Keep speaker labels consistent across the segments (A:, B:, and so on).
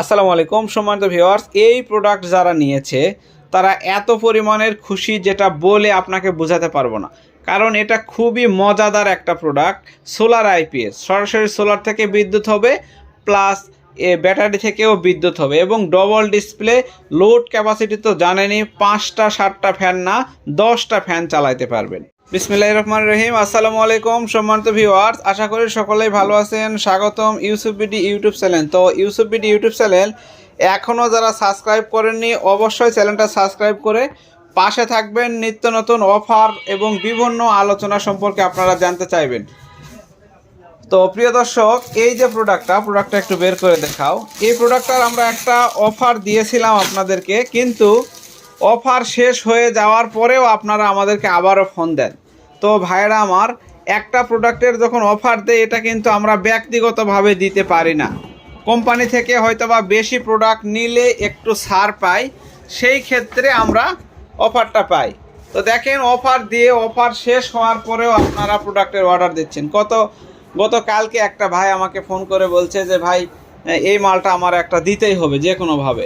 A: আসসালামু আলাইকুম সম্মানিত ভিউয়ার্স, এই প্রোডাক্ট যারা নিয়েছে, তারা এত পরিমাণের খুশি যেটা বলে আপনাকে বোঝাতে পারব না। কারণ এটা খুবই মজাদার একটা প্রোডাক্ট সোলার আইপিএস সরাসরি সোলার থেকে বিদ্যুৎ হবে প্লাস এ ব্যাটারি থেকেও বিদ্যুৎ হবে এবং ডবল ডিসপ্লে লোড ক্যাপাসিটি তো জানেনই, পাঁচটা, সাতটা ফ্যান না, দশটা ফ্যান চালাইতে পারবেন। বিসমিল্লাহ রহমান রহিম। আসসালামু আলাইকুম, সম্মানিত ভিউয়ার্স আশা করি সকলেই ভালো আছেন। স্বাগতম ইউসুফ বিডি ইউটিউব চ্যানেল। তো ইউসুফ বিডি ইউটিউব চ্যানেল এখনও যারা সাবস্ক্রাইব করেননি, অবশ্যই চ্যানেলটা সাবস্ক্রাইব করে পাশে থাকবেন। নিত্য নতুন অফার এবং বিভিন্ন আলোচনা সম্পর্কে আপনারা জানতে চাইবেন। তো প্রিয় দর্শক, এই যে প্রোডাক্টটা প্রোডাক্টটা একটু বের করে দেখাও। এই প্রোডাক্টটার আমরা একটা অফার দিয়েছিলাম আপনাদেরকে, কিন্তু অফার শেষ হয়ে যাওয়ার পরেও আপনারা আমাদেরকে আবারও ফোন দেন। তো ভাইরা আমার, একটা প্রোডাক্টের যখন অফার দেয়, এটা কিন্তু আমরা ব্যক্তিগতভাবে দিতে পারি না। কোম্পানি থেকে হয়তো বা বেশি প্রোডাক্ট নিলে একটু ছাড় পাই, সেই ক্ষেত্রে আমরা অফারটা পাই। তো দেখেন অফার দিয়ে অফার শেষ হওয়ার পরেও আপনারা প্রোডাক্টের অর্ডার দিচ্ছেন। কত গতকালকে একটা ভাই আমাকে ফোন করে বলছে যে, ভাই, এই মালটা আমার একটা দিতেই হবে, যে কোনোভাবে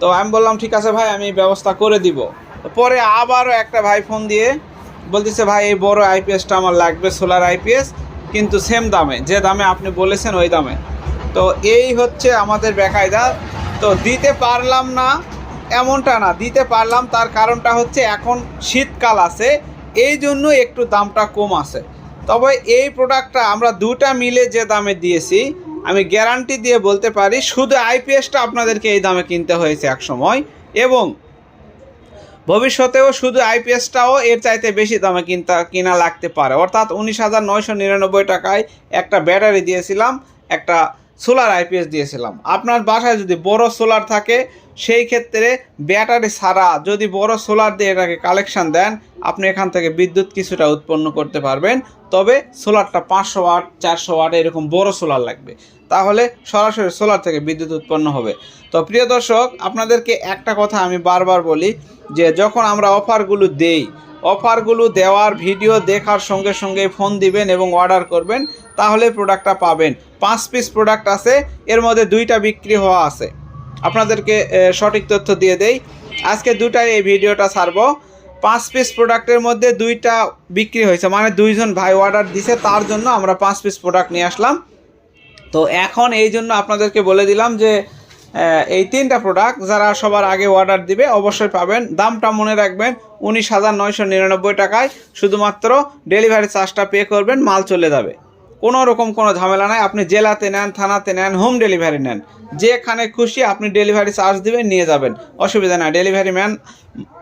A: তো আমি বললাম, ঠিক আছে ভাই, আমি ব্যবস্থা করে দিব। পরে আবারও একটা ভাই ফোন দিয়ে বলতেছে, ভাই, এই বড় আইপিএসটা আমার লাগবে, সোলার আইপিএস কিন্তু সেম দামে। যে দামে আপনি বলেছেন, ওই দামে। তো এই হচ্ছে আমাদের বেকায়দা। তো দিতে পারলাম না, এমনটা না, দিতে পারলাম, তার কারণটা হচ্ছে এখন শীতকাল আছে, এই জন্য একটু দামটা কম আছে। তবে এই প্রোডাক্টটা আমরা দুটা মিলে যে দামে দিয়েছি, আমি গ্যারান্টি দিয়ে বলতে পারি, শুধু আইপিএসটা আপনাদেরকে এই দামে কিনতে হয়েছে এক সময় এবং ভবিষ্যতেও শুধু আইপিএসটাও এর চাইতে বেশি দামে কিনতে কিনা লাগতে পারে। অর্থাৎ উনিশ হাজার নয়শো নিরানব্বই টাকায় একটা ব্যাটারি দিয়েছিলাম, একটা সোলার আইপিএস দিয়েছিলাম। আপনার বাসায় যদি বড় সোলার থাকে সেই ক্ষেত্রে ব্যাটারি ছাড়া যদি বড় সোলার দিয়ে এটাকে কালেকশন দেন, আপনি এখান থেকে বিদ্যুৎ কিছুটা উৎপন্ন করতে পারবেন। তবে সোলারটা পাঁচশো ওয়াট, চারশো ওয়াট এরকম বড় সোলার লাগবে। তাহলে সরাসরি সোলার থেকে বিদ্যুৎ উৎপন্ন হবে। তো প্রিয় দর্শক, আপনাদেরকে একটা কথা আমি বারবার বলি যে, যখন আমরা অফারগুলো দেই, অফারগুলো দেওয়ার ভিডিও দেখার সঙ্গে সঙ্গে ফোন দিবেন এবং অর্ডার করবেন, তাহলে প্রোডাক্টটা পাবেন। পাঁচ পিস প্রোডাক্ট আছে, এর মধ্যে দুইটা বিক্রি হওয়া আছে। আপনাদেরকে সঠিক তথ্য দিয়ে দেই। আজকে দুটাই এই ভিডিওটা ছাড়বো। পাঁচ পিস প্রোডাক্টের মধ্যে দুইটা বিক্রি হয়েছে মানে দুইজন ভাই অর্ডার দিছে, তার জন্য আমরা পাঁচ পিস প্রোডাক্ট নিয়ে আসলাম। তো এখন এই জন্য আপনাদেরকে বলে দিলাম যে এই তিনটা প্রোডাক্ট যারা সবার আগে অর্ডার দিবে, অবশ্যই পাবেন। দামটা মনে রাখবেন উনিশ হাজার নয়শো নিরানব্বই টাকায়। শুধুমাত্র ডেলিভারি চার্জটা পে করবেন, মাল চলে যাবে। কোনো রকম কোনো ঝামেলা নাই। আপনি জেলাতে নেন, থানাতে নেন হোম ডেলিভারি নেন। যেখানে খুশি আপনি ডেলিভারি চার্জ দিবেন, নিয়ে যাবেন। অসুবিধা নাই। ডেলিভারি ম্যান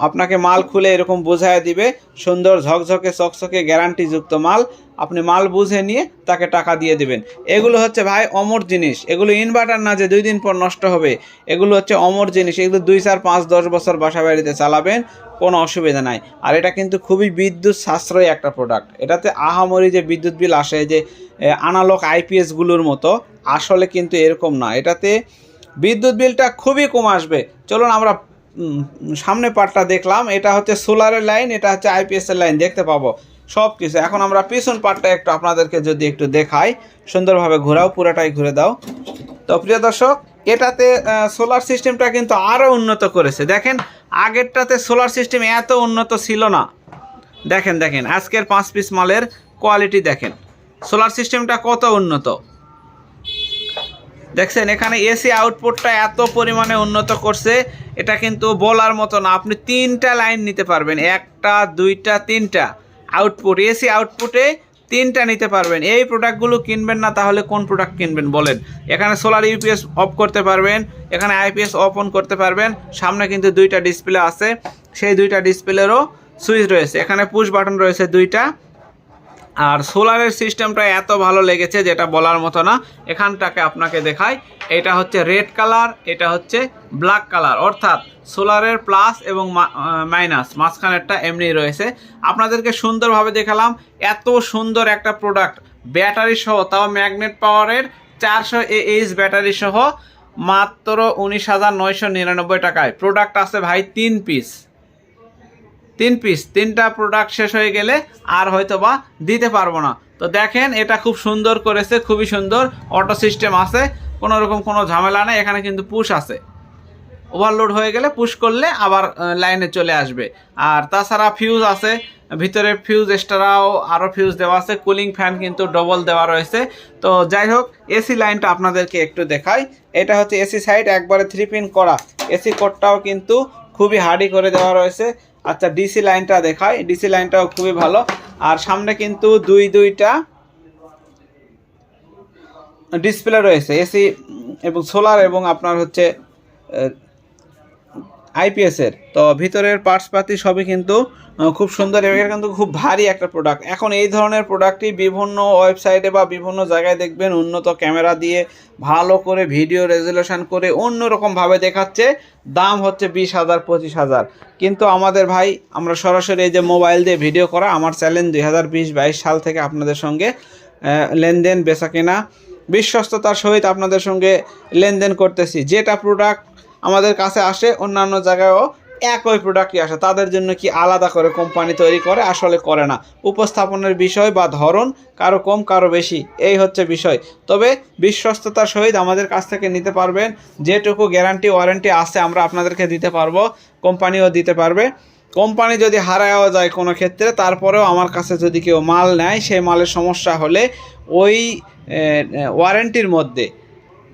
A: আপনাকে মাল খুলে এরকম বোঝায় দিবে, সুন্দর ঝকঝকে, চকচকে, গ্যারান্টিযুক্ত মাল। আপনি মাল বুঝে নিয়ে তাকে টাকা দিয়ে দিবেন। এগুলো হচ্ছে ভাই অমর জিনিস। এগুলো ইনভার্টার না যে দুই দিন পর নষ্ট হবে। এগুলো হচ্ছে অমর জিনিস। এগুলো দুই, চার, পাঁচ, দশ বছর বাসা বাড়িতে চালাবেন, কোনো অসুবিধা নাই। আর এটা কিন্তু খুবই বিদ্যুৎ সাশ্রয়ী একটা প্রোডাক্ট এটাতে আহামরি যে বিদ্যুৎ বিল আসে, যে আনালক আইপিএসগুলোর মতো, আসলে কিন্তু এরকম না। এটাতে বিদ্যুৎ বিলটা খুবই কম আসবে। চলুন আমরা সামনে পার্টটা দেখলাম, এটা হচ্ছে সোলারের লাইন, এটা হচ্ছে আইপিএস এর লাইন, দেখতে পাবো সব কিছু এখন আমরা পিছন পার্টটা একটু আপনাদেরকে যদি একটু দেখাই, সুন্দরভাবে ঘোরাও, পুরোটাই ঘুরে দাও। তো প্রিয় দর্শক, এটাতে সোলার সিস্টেমটা কিন্তু আরও উন্নত করেছে। দেখেন, আগেরটাতে সোলার সিস্টেম এত উন্নত ছিল না। দেখেন দেখেন, আজকের পাঁচ পিস মালের কোয়ালিটি দেখেন। সোলার সিস্টেমটা কত উন্নত। দেখছেন, এখানে এসি আউটপুটটা এত পরিমাণে উন্নত করছে এটা কিন্তু বলার মতো না। আপনি তিনটা লাইন নিতে পারবেন। একটা, দুইটা, তিনটা আউটপুট এসি আউটপুটে তিনটা নিতে পারবেন। এই প্রোডাক্টগুলো কিনবেন না, তাহলে কোন প্রোডাক্ট কিনবেন বলেন। এখানে সোলার ইউপিএস অফ করতে পারবেন, এখানে আইপিএস অফ অন করতে পারবেন, সামনে কিন্তু দুইটা ডিসপ্লে আছে। সেই দুইটা ডিসপ্লেরও সুইচ রয়েছে। এখানে পুশ বাটন রয়েছে দুইটা। আর সোলারের সিস্টেমটা এত ভালো লেগেছে যেটা বলার মতো না, এখানটাকে আপনাকে দেখাই। এটা হচ্ছে রেড কালার, এটা হচ্ছে ব্ল্যাক কালার। অর্থাৎ সোলারের প্লাস এবং মাইনাস, মাঝখানেরটা এমনি রয়েছে। আপনাদেরকে সুন্দরভাবে দেখালাম, এত সুন্দর একটা প্রোডাক্ট ব্যাটারি সহ, তাও ম্যাগনেট পাওয়ারের চারশো এইচ ব্যাটারি সহ, মাত্র উনিশ হাজার নয়শো নিরানব্বই টাকায়। প্রোডাক্ট আছে ভাই তিন পিস তিন পিস তিনটা প্রোডাক্ট শেষ হয়ে গেলে আর হয়তো বা দিতে পারব না। তো দেখেন, এটা খুব সুন্দর করেছে, খুবই সুন্দর অটো সিস্টেম আছে, কোনো রকম কোনো ঝামেলা নেই, এখানে কিন্তু পুশ আছে। ওভারলোড হয়ে গেলে পুশ করলে আবার লাইনে চলে আসবে। আর তাছাড়া ফিউজ আছে, ভিতরে ফিউজ এক্সট্রাও আরও ফিউজ দেওয়া আছে কুলিং ফ্যান কিন্তু ডবল দেওয়া রয়েছে। তো যাই হোক এসি লাইনটা আপনাদেরকে একটু দেখাই। এটা হচ্ছে এসি সাইড একবারে থ্রি পিন করা। এসি কোডটাও কিন্তু খুবই হার্ডি করে দেওয়া রয়েছে। আচ্ছা ডিসি লাইনটা দেখায় ডিসি লাইনটাও খুবই ভালো। আর সামনে কিন্তু দুই, দুইটা ডিসপ্লে রয়েছে। এসি এবং সোলার এবং আপনার হচ্ছে আইপিএসের তো ভিতরের পার্টসপাতি সবই কিন্তু খুব সুন্দর এবং কিন্তু খুব ভারী একটা প্রোডাক্ট এখন এই ধরনের প্রোডাক্টই বিভিন্ন ওয়েবসাইটে বা বিভিন্ন জায়গায় দেখবেন উন্নত ক্যামেরা দিয়ে ভালো করে ভিডিও রেজুলেশন করে অন্যরকমভাবে দেখাচ্ছে। দাম হচ্ছে বিশ হাজার, পঁচিশ হাজার। কিন্তু আমাদের ভাই, আমরা সরাসরি এই যে মোবাইল দিয়ে ভিডিও করা, আমার চ্যালেঞ্জ দুই হাজার বিশ, বাইশ সাল থেকে আপনাদের সঙ্গে লেনদেন বেচা কেনা, বিশ্বস্ততার সহিত আপনাদের সঙ্গে লেনদেন করতেছি। যেটা প্রোডাক্ট আমাদের কাছে আসে, অন্যান্য জায়গায়ও একই প্রোডাক্টই আসে। তাদের জন্য কি আলাদা করে কোম্পানি তৈরি করে? আসলে করে না। উপস্থাপনের বিষয় বা ধরন কারও কম, কারও বেশি, এই হচ্ছে বিষয়। তবে বিশ্বস্ততার সহিত আমাদের কাছ থেকে নিতে পারবেন। যেটুকু গ্যারান্টি ওয়ারেন্টি আছে আমরা আপনাদেরকে দিতে পারব কোম্পানিও দিতে পারবে। কোম্পানি যদি হারায়ও যায় কোনো ক্ষেত্রে, তারপরেও আমার কাছে যদি কেউ মাল নেয়, সেই মালের সমস্যা হলে ওই ওয়ারেন্টির মধ্যে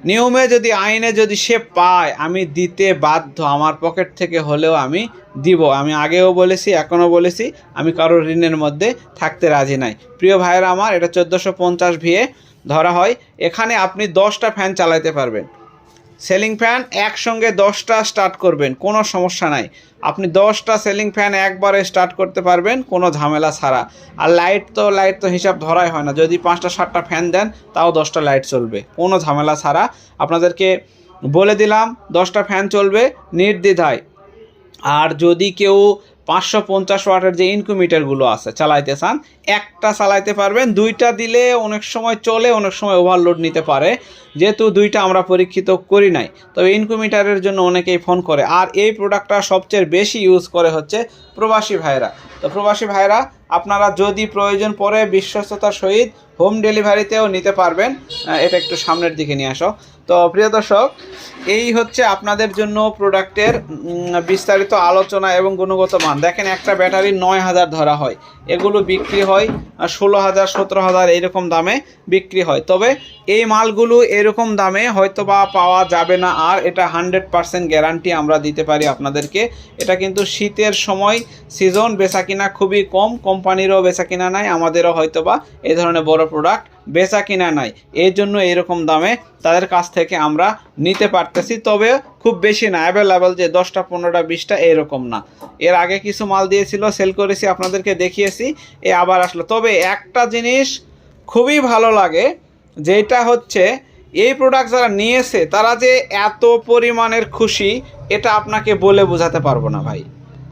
A: নিয়মে যদি, আইনে যদি সে পায়, আমি দিতে বাধ্য। আমার পকেট থেকে হলেও আমি দিব। আমি আগেও বলেছি, এখনও বলেছি, আমি কারোর ঋণের মধ্যে থাকতে রাজি নাই। প্রিয় ভাইয়েরা আমার, এটা চোদ্দোশো পঞ্চাশ ভিয়ে ধরা হয়। এখানে আপনি দশটা ফ্যান চালাইতে পারবেন। সেলিং ফ্যান একসঙ্গে দশটা স্টার্ট করবেন, কোনো সমস্যা নাই। আপনি দশটা সেলিং ফ্যান একবারে স্টার্ট করতে পারবেন, কোনো ঝামেলা ছাড়া। আর লাইট তো লাইট তো হিসাব ধরাই হয় না। যদি পাঁচটা, সাতটা ফ্যান দেন, তাও দশটা লাইট চলবে, কোনো ঝামেলা ছাড়া। আপনাদেরকে বলে দিলাম, দশটা ফ্যান চলবে নির্দ্বিধায়। আর যদি কেউ পাঁচশো পঞ্চাশ ওয়াটের যে ইনকুমিটারগুলো আছে চালাইতে চান, একটা চালাইতে পারবেন, দুইটা দিলে অনেক সময় চলে, অনেক সময় ওভারলোড নিতে পারে। যেহেতু দুইটা আমরা পরীক্ষিত করি নাই, তবে ইনকুমিটারের জন্য অনেকেই ফোন করে। আর এই প্রোডাক্টটা সবচেয়ে বেশি ইউজ করে হচ্ছে প্রবাসী ভাইরা তো প্রবাসী ভাইরা আপনারা যদি প্রয়োজন পড়ে বিশ্বস্ততার সহিত হোম ডেলিভারিতেও নিতে পারবেন। এটা একটু সামনের দিকে নিয়ে আসো। তো প্রিয় দর্শক, এই হচ্ছে আপনাদের জন্য প্রোডাক্টের বিস্তারিত আলোচনা এবং গুণগত মান। দেখেন, একটা ব্যাটারি নয় হাজার ধরা হয়। এগুলো বিক্রি হয় ষোলো হাজার, সতেরো হাজার এইরকম দামে বিক্রি হয়। তবে এই মালগুলো এরকম দামে হয়তো বা পাওয়া যাবে না, আর এটা হান্ড্রেড পারসেন্ট গ্যারান্টি আমরা দিতে পারি আপনাদেরকে। এটা কিন্তু শীতের সময় সিজন বেচা কিনা খুবই কম, কোম্পানিরও বেচা কিনা নাই, আমাদেরও হয়তো বা এই ধরনের বড় প্রোডাক্ট বেচা কিনা নাই। এই জন্য এরকম দামে তাদের কাছ থেকে আমরা নিতে পারতেছি। তবে খুব বেশি না অ্যাভেলেবেল যে দশটা, পনেরোটা, বিশটা এরকম না। এর আগে কিছু মাল দিয়েছিল সেল করেছি, আপনাদেরকে দেখিয়েছি, এ আবার আসলো। তবে একটা জিনিস খুবই ভালো লাগে, যেটা হচ্ছে এই প্রোডাক্ট যারা নিয়েছে, তারা যে এত পরিমাণের খুশি, এটা আপনাকে বলে বোঝাতে পারব না ভাই।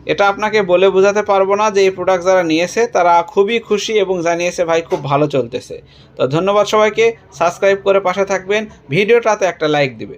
A: এটা আপনাকে বলে বোঝাতে পারব না যে এই প্রোডাক্ট যারা নিয়েছে, তারা খুবই খুশি এবং জানিয়েছে, ভাই, খুব ভালো চলতেছে। তো ধন্যবাদ সবাইকে। সাবস্ক্রাইব করে পাশে থাকবেন। ভিডিওটাতে একটা লাইক দিবেন।